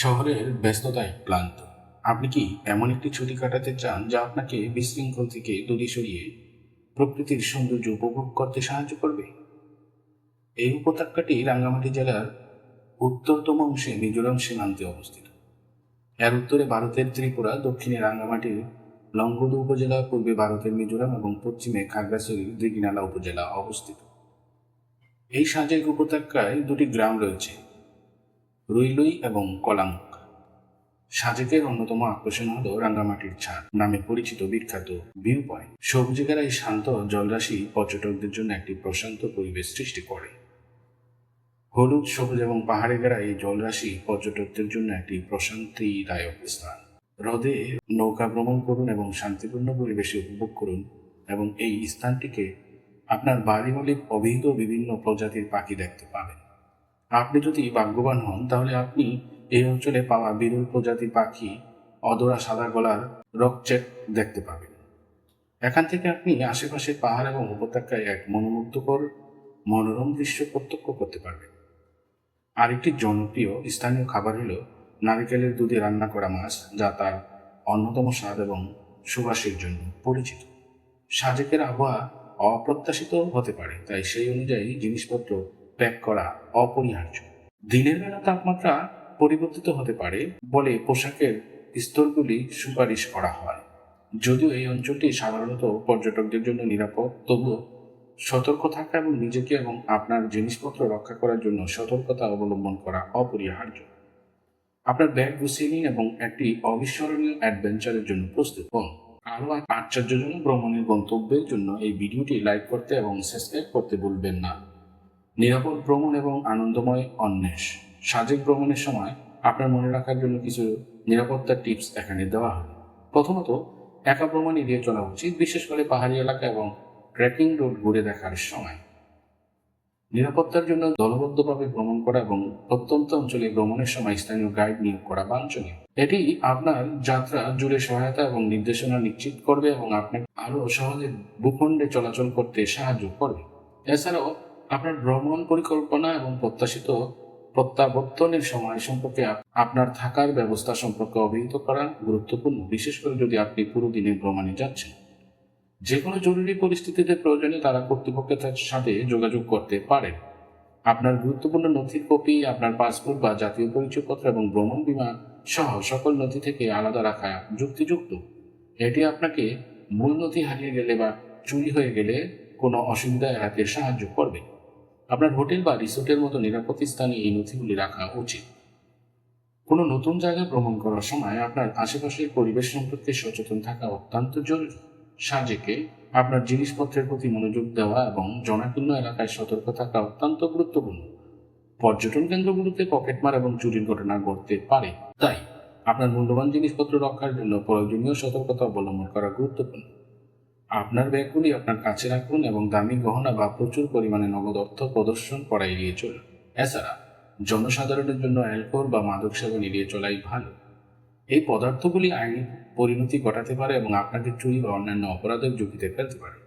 শহরের ব্যস্ততায় ক্লান্ত। আপনি কি এমন একটি ছুটি কাটাতে চান যা আপনাকে বিশৃঙ্খল থেকে দূরে সরিয়ে প্রকৃতির সৌন্দর্য উপভোগ করতে সাহায্য করবে? এই উপত্যকাটি রাঙ্গামাটি জেলার উত্তরতম অংশে মিজোরাম সীমান্তে অবস্থিত। এর উত্তরে ভারতের ত্রিপুরা, দক্ষিণে রাঙ্গামাটির লংগদু উপজেলা, পূর্বে ভারতের মিজোরাম এবং পশ্চিমে খাগড়াছড়ির দিঘিনালা উপজেলা অবস্থিত। এই সাজেক উপত্যকায় দুটি গ্রাম রয়েছে। রুইলুই এবং কলামুক সাজেকের অন্যতম আকর্ষণ হল রাঙ্গামাটির ছাদ, নামে পরিচিত বিখ্যাত ভিউ পয়েন্ট সবুজের এই শান্ত জলরাশি পর্যটকদের জন্য একটি প্রশান্ত পরিবেশ সৃষ্টি করে। হলুদ, সবুজ এবং পাহাড়ে ঘেরা এই জলরাশি পর্যটকদের জন্য একটি প্রশান্তিদায়ক স্থান। হ্রদে নৌকা ভ্রমণ করুন এবং শান্তিপূর্ণ পরিবেশে উপভোগ করুন এবং এই স্থানটিকে আপনার বাড়িমূলে অভিহিত বিভিন্ন প্রজাতির পাখি দেখতে পাবেন। আপনি যদি ভাগ্যবান হন, তাহলে আপনি এই অঞ্চলে পাওয়া বিরল প্রজাতির পাখি অদরা সাদা গলার রকচেট দেখতে পাবেন। এখান থেকে আপনি আশেপাশের পাহাড় এবং উপত্যকায় এক মনোমুগ্ধকর, মনোরম দৃশ্য প্রত্যক্ষ করতে পারবেন। আরেকটি জনপ্রিয় স্থানীয় খাবার হল নারিকেলের দুধে রান্না করা মাছ, যা তার অন্যতম স্বাদ এবং সুবাসের জন্য পরিচিত। সাজেকের আবহাওয়া অপ্রত্যাশিত হতে পারে, তাই সেই অনুযায়ী জিনিসপত্র প্যাক করা অপরিহার্য। দিনের বেলা তাপমাত্রা পরিবর্তিত হতে পারে বলে পোশাকের স্তরগুলি সুপারিশ করা হয়। যদিও এই অঞ্চলটি সাধারণত পর্যটকদের জন্য নিরাপদ, তবুও সতর্ক থাকা এবং নিজেকে এবং আপনার জিনিসপত্র রক্ষা করার জন্য সতর্কতা অবলম্বন করা অপরিহার্য। আপনার ব্যাগ গুছিয়ে নিন এবং একটি অবিস্মরণীয় অ্যাডভেঞ্চারের জন্য প্রস্তুত হন। আরও আশ্চর্যজনক ভ্রমণের গন্তব্যের জন্য এই ভিডিওটি লাইক করতে এবং সাবস্ক্রাইব করতে ভুলবেন না। নিরাপদ ভ্রমণ এবং আনন্দময় অন্বেষ। সাজেক ভ্রমণের সময় আপনার মনে রাখার জন্য কিছু নিরাপত্তার টিপস এখানে দেওয়া হয়। প্রথমত, একা ভ্রমণ এড়িয়ে চলা উচিত, বিশেষ করে পাহাড়ি এলাকা এবং ট্রেকিং রুট ঘুরে দেখার সময়। নিরাপত্তার জন্য দলবদ্ধভাবে ভ্রমণ করা এবং প্রত্যন্ত অঞ্চলে ভ্রমণের সময় স্থানীয় গাইড নিয়োগ করা বাঞ্ছনীয়। এটি আপনার যাত্রা জুড়ে সহায়তা এবং নির্দেশনা নিশ্চিত করবে এবং আপনাকে আরও সহজে ভূখণ্ডে চলাচল করতে সাহায্য করবে। এছাড়াও আপনার ভ্রমণ পরিকল্পনা এবং প্রত্যাশিত প্রত্যাবর্তনের সময় সম্পর্কে আপনার থাকার ব্যবস্থা সম্পর্কে অবহিত করা গুরুত্বপূর্ণ। বিশেষ করে যদি আপনি পুরো দিনের ভ্রমণে যাচ্ছেন। যে কোনো জরুরি পরিস্থিতিতে প্রয়োজনে তারা কর্তৃপক্ষের সাথে যোগাযোগ করতে পারেন। আপনার গুরুত্বপূর্ণ নথির কপি, আপনার পাসপোর্ট বা জাতীয় পরিচয়পত্র এবং ভ্রমণ বিমা সহ সকল নথি থেকে আলাদা রাখা যুক্তিযুক্ত। এটি আপনাকে মূল নথি হারিয়ে গেলে বা চুরি হয়ে গেলে কোনো অসুবিধা এড়াতে সাহায্য করবে। আপনার হোটেল বা রিসোর্টের মতো নিরাপদ স্থানে এই নথিগুলি রাখা উচিত। কোনো নতুন জায়গা ভ্রমণ করার সময় আপনার আশেপাশের পরিবেশ সম্পর্কে সচেতন থাকা অত্যন্ত জরুরি। সাজেকে আপনার জিনিসপত্রের প্রতি মনোযোগ দেওয়া এবং জনাকীর্ণ এলাকায় সতর্ক থাকা অত্যন্ত গুরুত্বপূর্ণ। পর্যটন কেন্দ্রগুলোতে পকেটমার এবং চুরির ঘটনা ঘটতে পারে। তাই আপনার মূল্যবান জিনিসপত্র রক্ষার জন্য প্রয়োজনীয় সতর্কতা অবলম্বন করা গুরুত্বপূর্ণ। আপনার ব্যাগগুলি আপনার কাছে রাখুন এবং দামি গহনা বা প্রচুর পরিমাণে নগদ অর্থ প্রদর্শন করা এড়িয়ে চলুন। এছাড়া, জনসাধারণের জন্য অ্যালকোহল বা মাদক সেবন এড়িয়ে চলাই ভালো। এই পদার্থগুলি আইনি পরিণতি ঘটাতে পারে এবং আপনাকে চুরি বা অন্যান্য অপরাধের ঝুঁকিতে ফেলতে পারে।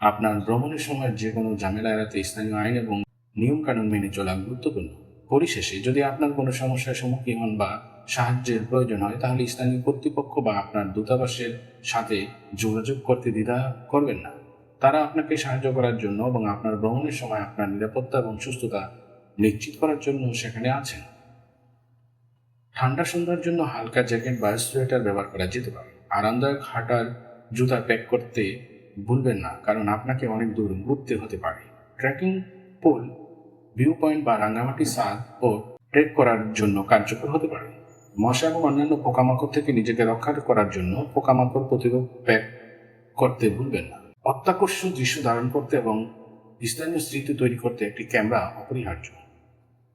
আপনার ভ্রমণের সময় যে কোনো ঝামেলা এড়াতে স্থানীয় আইন এবং নিয়মকানুন মেনে চলা গুরুত্বপূর্ণ। পরিশেষে, যদি আপনার কোনো সমস্যার সম্মুখীন হন বা সাহায্যের প্রয়োজন হয়, তাহলে স্থানীয় কর্তৃপক্ষ বা আপনার দূতাবাসের সাথে যোগাযোগ করতে দ্বিধা করবেন না। তারা আপনাকে সাহায্য করার জন্য এবং আপনার ভ্রমণের সময় আপনার নিরাপত্তা এবং সুস্থতা নিশ্চিত করার জন্য সেখানে আছেন। ঠান্ডা সন্ধ্যার জন্য হালকা জ্যাকেট বা সোয়েটার ব্যবহার করা যেতে পারে। আরামদায়ক হাঁটার জুতা প্যাক করতে ভুলবেন না, কারণ আপনাকে অনেক দূর ঘুরতে হতে পারে। ট্রেকিং পোল ভিউ পয়েন্ট বা রাঙ্গামাটি সাদ ও ট্রেক করার জন্য কার্যকর হতে পারে। মশা এবং অন্যান্য পোকামাকড় থেকে নিজেকে রক্ষা করার জন্য পোকামাকড় প্রতিরোধ প্যাক করতে ভুলবেন না। অত্যাকর্ষণ দৃশ্য ধারণ করতে এবং স্থানীয় স্মৃতি তৈরি করতে একটি ক্যামেরা অপরিহার্য।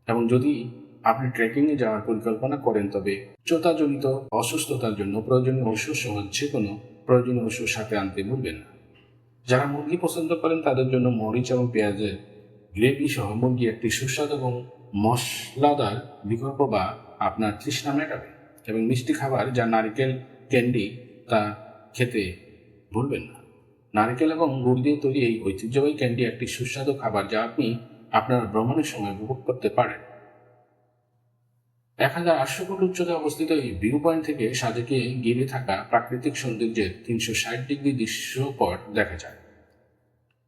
এবং যদি আপনি ট্রেকিংয়ে যাওয়ার পরিকল্পনা করেন, তবে উচ্চতাজনিত অসুস্থতার জন্য প্রয়োজনীয় ওষুধ সহ যে কোনো প্রয়োজনীয় ওষুধ সাথে আনতে ভুলবেন না। যারা মুরগি পছন্দ করেন, তাদের জন্য মরিচ এবং পেঁয়াজের গ্রেভি সহ মুরগি একটি সুস্বাদু এবং মশলাদার বিকল্প বা আপনার তৃষ্ণা মেটাবে এবং মিষ্টি খাবার যা নারিকেল, ক্যান্ডি তা খেতে ভুলবেন না। নারকেল এবং গুড় দিয়ে তৈরি এই ঐতিহ্যবাহী ক্যান্ডি একটি সুস্বাদু খাবার যা আপনি আপনার ভ্রমণের সময় উপভোগ করতে পারেন। এক হাজার আটশো ফুট উচ্চতায় অবস্থিত এই ভিউ পয়েন্ট থেকে সাজেকে ঘিরে থাকা প্রাকৃতিক সৌন্দর্যের তিনশো ষাট ডিগ্রি দৃশ্যপট দেখা যায়।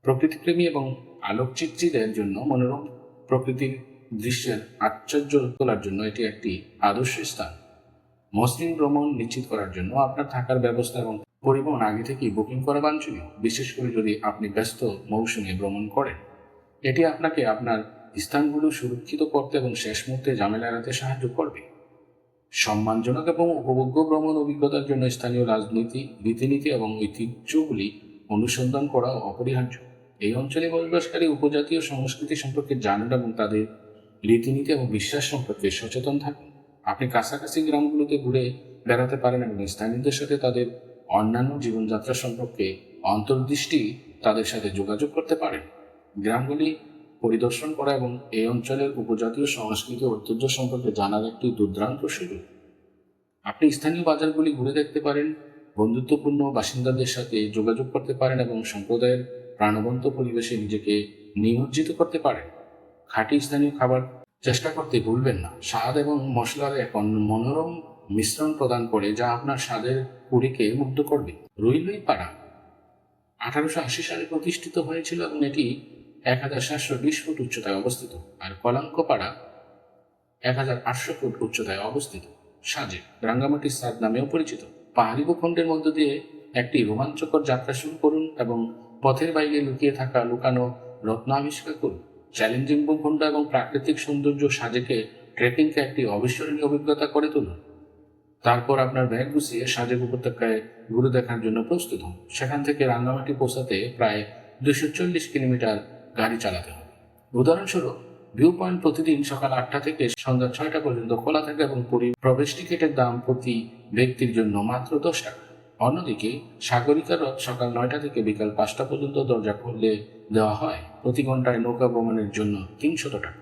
প্রকৃতিপ্রেমী এবং আলোকচিত্রীদের জন্য মনোরম প্রকৃতির দৃশ্যের আশ্চর্য তোলার জন্য এটি একটি আদর্শ স্থান। মসৃণ ভ্রমণ নিশ্চিত করার জন্য আপনার থাকার ব্যবস্থা এবং পরিবহন আগে থেকেই বুকিং করা বাঞ্ছনীয়। বিশেষ করে যদি আপনি ব্যস্ত মৌসুমে ভ্রমণ করেন, এটি আপনাকে আপনার স্থানগুলো সুরক্ষিত করতে এবং শেষ মুহূর্তে ঝামেলা এড়াতে সাহায্য করবে। সম্মানজনক এবং উপভোগ্য ভ্রমণ অভিজ্ঞতার জন্য স্থানীয় রাজনীতি, রীতিনীতি এবং ঐতিহ্যগুলি অনুসন্ধান করা অপরিহার্য। এই অঞ্চলে বসবাসকারী উপজাতীয় সংস্কৃতি সম্পর্কে জানুন এবং তাদের রীতিনীতি এবং বিশ্বাস সম্পর্কে সচেতন থাকুন। আপনি কাছাকাছি গ্রামগুলোতে ঘুরে বেড়াতে পারেন এবং স্থানীয়দের সাথে তাদের অন্যান্য জীবনযাত্রা সম্পর্কে অন্তর্দৃষ্টি তাদের সাথে যোগাযোগ করতে পারেন। গ্রামগুলি পরিদর্শন করা এবং এই অঞ্চলের উপজাতীয় সংস্কৃতি ঐতিহ্য সম্পর্কে জানার একটি দুর্দান্ত সুযোগ। আপনি স্থানীয় বাজারগুলি ঘুরে দেখতে পারেন, বন্ধুত্বপূর্ণ বাসিন্দাদের সাথে যোগাযোগ করতে পারেন এবং সম্প্রদায়ের প্রাণবন্ত পরিবেশে নিজেকে নিমজ্জিত করতে পারেন। খাঁটি স্থানীয় খাবার চেষ্টা করতে ভুলবেন না। স্বাদ এবং মশলার এক মনোরম মিশ্রণ প্রদান করে যা আপনার স্বাদের কুড়িকে মুগ্ধ করবে। রুইলুই পাড়া আঠারোশো আশি সালে প্রতিষ্ঠিত হয়েছিল এবং এটি এক হাজার সাতশো বিশ ফুট উচ্চতায় অবস্থিত। আর কলাঙ্ক পাড়া এক হাজার আটশো ফুট উচ্চতায় অবস্থিত। সাজে রাঙ্গামাটি সাদ নামেও পরিচিত। পাহাড়ি ভূখণ্ডের মধ্য দিয়ে একটি রোমাঞ্চকর যাত্রা শুরু করুন এবং পথের বাইরে লুকিয়ে থাকা লুকানো রত্ন আবিষ্কার করুন। চ্যালেঞ্জিং ভূখণ্ড এবং প্রাকৃতিক সৌন্দর্য সাজেকে ট্রেকিংকে একটি অবিস্মরণীয় অভিজ্ঞতা করে তুলুন তারপর আপনার ব্যাগ গুছিয়ে সাজেক উপত্যকায় ঘুরে দেখার জন্য প্রস্তুত হন। সেখান থেকে রাঙ্গামাটি পৌঁছাতে প্রায় দুশো চল্লিশ কিলোমিটার গাড়ি চালাতে হবে। উদাহরণস্বরূপ ভিউ পয়েন্ট প্রতিদিন সকাল আটটা থেকে সন্ধ্যা ছয়টা পর্যন্ত খোলা থাকে এবং পরি- প্রবেশ টিকিটের দাম প্রতি ব্যক্তির জন্য মাত্র দশ টাকা। অন্যদিকে সাগরিকা রথ সকাল নয়টা থেকে বিকাল পাঁচটা পর্যন্ত দরজা খুলে দেওয়া হয় প্রতি ঘন্টায় নৌকা ভ্রমণের জন্য তিনশত টাকা।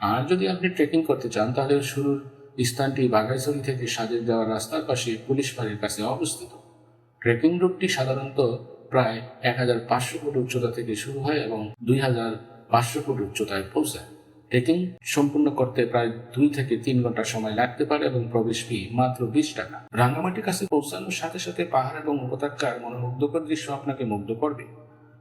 আর যদি আপনি ট্রেকিং করতে চান, তাহলে শুরুর স্থানটি বাঘাইছড়ি থেকে সাজেক যাওয়ার রাস্তার পাশে পুলিশ ফাঁড়ির কাছে অবস্থিত। ট্রেকিং রুটটি সাধারণত প্রায় এক হাজার পাঁচশো ফুট উচ্চতা থেকে শুরু হয় এবং দুই হাজার পাঁচশো ফুট উচ্চতায় পৌঁছায়। ট্রেকিং সম্পূর্ণ করতে প্রায় দুই থেকে তিন ঘণ্টা সময় লাগতে পারে এবং প্রবেশ ফি মাত্র বিশ টাকা। রাঙ্গামাটির কাছে পৌঁছানোর সাথে সাথে পাহাড় এবং উপত্যকার মনোমুগ্ধকর দৃশ্য আপনাকে মুগ্ধ করবে।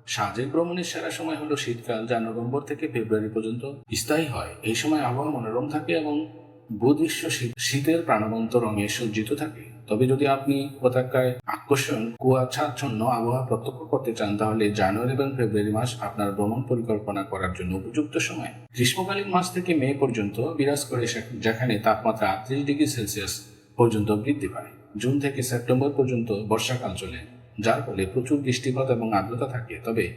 সাজেক ভ্রমণের সেরা সময় হলো শীতকাল যা নভেম্বর থেকে ফেব্রুয়ারি পর্যন্ত স্থায়ী হয়। এই সময় আবহাওয়া মনোরম থাকে এবং ভূদৃশ্য শীত- শীতের প্রাণবন্ত রঙে সজ্জিত থাকে। তবে যদি আপনি উপত্যকায় আকর্ষণ কুয়াচ্ছাচ্ছন্ন আবহাওয়া প্রত্যক্ষ করতে চান, তাহলে জানুয়ারি এবং ফেব্রুয়ারি মাস আপনার ভ্রমণ পরিকল্পনা করার জন্য উপযুক্ত সময়। গ্রীষ্মকালীন মাস থেকে মে পর্যন্ত বিরাজ করে যেখানে তাপমাত্রা আটত্রিশ ডিগ্রি সেলসিয়াস পর্যন্ত বৃদ্ধি পায়। জুন থেকে সেপ্টেম্বর পর্যন্ত বর্ষাকাল চলে, যার ফলে প্রচুর বৃষ্টিপাত এবং আর্দ্রতা থাকে। তবে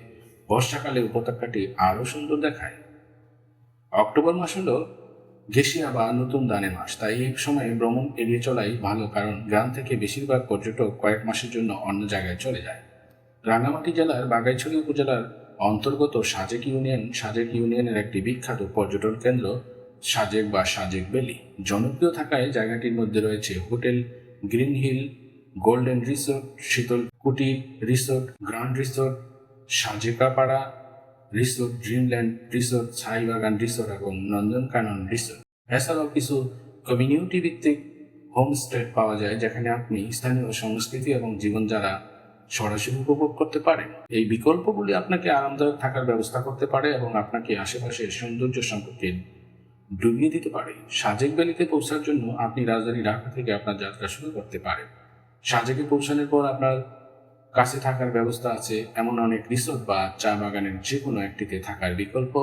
বর্ষাকালে উপত্যকাটি আরও সুন্দর দেখায়। অক্টোবর মাস হলো গেসিয়া বা নতুন দানের মাস তাই এই সময় ভ্রমণ এড়িয়ে চলাই ভালো, কারণ গ্রাম থেকে বেশিরভাগ পর্যটক কয়েক মাসের জন্য অন্য জায়গায় চলে যায়। রাঙ্গামাটি জেলার বাগাইছড়ি উপজেলার অন্তর্গত সাজেক ইউনিয়ন, সাজেক ইউনিয়নের একটি বিখ্যাত পর্যটন কেন্দ্র সাজেক বা সাজেক ভ্যালি। জনপ্রিয় থাকায় জায়গাটির মধ্যে রয়েছে hotel, green hill, golden resort, Shital Kutir resort, grand resort, Sajekapara resort, Dreamland, resort, Chhaibagan, resort এবং নন্দনকানন রিসোর্ট। এছাড়াও কিছু কমিউনিটি ভিত্তিক হোমস্টে পাওয়া যায়, যেখানে আপনি স্থানীয় সংস্কৃতি এবং জীবনধারা সরাসরি উপভোগ করতে পারেন। এই বিকল্পগুলি আপনাকে আরামদায়ক থাকার ব্যবস্থা করতে পারে এবং আপনাকে আশেপাশের সৌন্দর্য সম্পর্কে ডুবিয়ে দিতে পারে। সাজেক ভ্যালিতে পৌঁছার জন্য আপনি রাজধানী ঢাকা থেকে আপনার যাত্রা শুরু করতে পারেন। সাজেকে পৌঁছানোর পর আপনার কাছে থাকার ব্যবস্থা আছে, এমন অনেক রিসোর্ট বা চা বাগানের যে কোনো একটিতে থাকার বিকল্প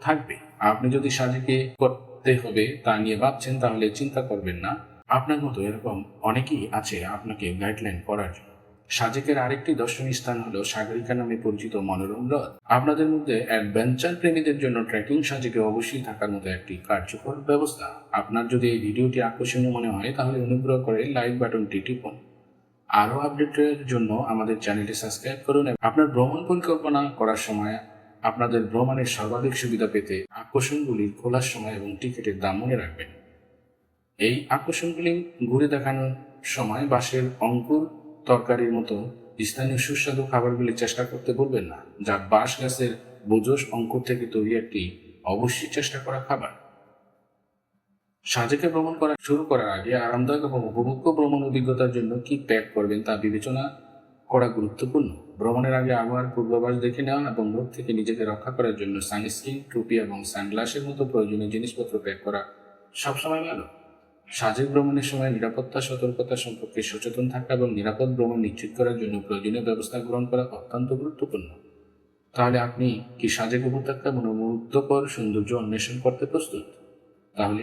থাকবে। আপনি যদি সাজেকে করতে হবে তা নিয়ে ভাবছেন, তাহলে চিন্তা করবেন না। আপনার মতো এরকম অনেকেই আছে আপনাকে গাইডলাইন করার জন্য। সাজেকের আরেকটি দর্শনীয় স্থান হলো সাগরিকা নামে পরিচিত মনোরম হ্রদ। আপনাদের মধ্যে অ্যাডভেঞ্চার প্রেমীদের জন্য ট্রেকিং সাজেকে অবশ্যই থাকার মতো একটি কার্যকর ব্যবস্থা। আপনার যদি এই ভিডিওটি আকর্ষণীয় মনে হয়, তাহলে অনুগ্রহ করে লাইক বাটনটি টিপুন। আরও আপডেটের জন্য আমাদের চ্যানেলটি সাবস্ক্রাইব করুন আপনার ভ্রমণ পরিকল্পনা করার সময় আপনাদের ভ্রমণের সর্বাধিক সুবিধা পেতে আকর্ষণগুলি খোলার সময় এবং টিকিটের দাম মনে রাখবেন। এই আকর্ষণগুলি ঘুরে দেখানোর সময় বাঁশের অঙ্কুর তরকারির মতো স্থানীয় সুস্বাদু খাবারগুলি চেষ্টা করতে বলবেন না, যা বাঁশ গাছের বোজস অঙ্কুর থেকে তৈরি একটি অবশ্যই চেষ্টা করা খাবার। সাজেকে ভ্রমণ করা শুরু করার আগে আরামদায়ক এবং উপভোগ্য ভ্রমণ অভিজ্ঞতার জন্য কি প্যাক করবেন তা বিবেচনা করা গুরুত্বপূর্ণ। ভ্রমণের আগে আবহাওয়ার পূর্বাভাস দেখে নেওয়া এবং রোগ থেকে নিজেকে রক্ষা করার জন্য সানস্ক্রিন, টুপি এবং সানগ্লাসের মতো প্রয়োজনীয় জিনিসপত্র প্যাক করা সবসময় ভালো। সাজেক ভ্রমণের সময় নিরাপত্তা, সতর্কতা সম্পর্কে সচেতন থাকা এবং নিরাপদ ভ্রমণ নিশ্চিত করার জন্য প্রয়োজনীয় ব্যবস্থা গ্রহণ করা অত্যন্ত গুরুত্বপূর্ণ। তাহলে আপনি কি সাজেক উপত্যকা মনোমুগ্ধকর সৌন্দর্য অন্বেষণ করতে প্রস্তুত? তাহলে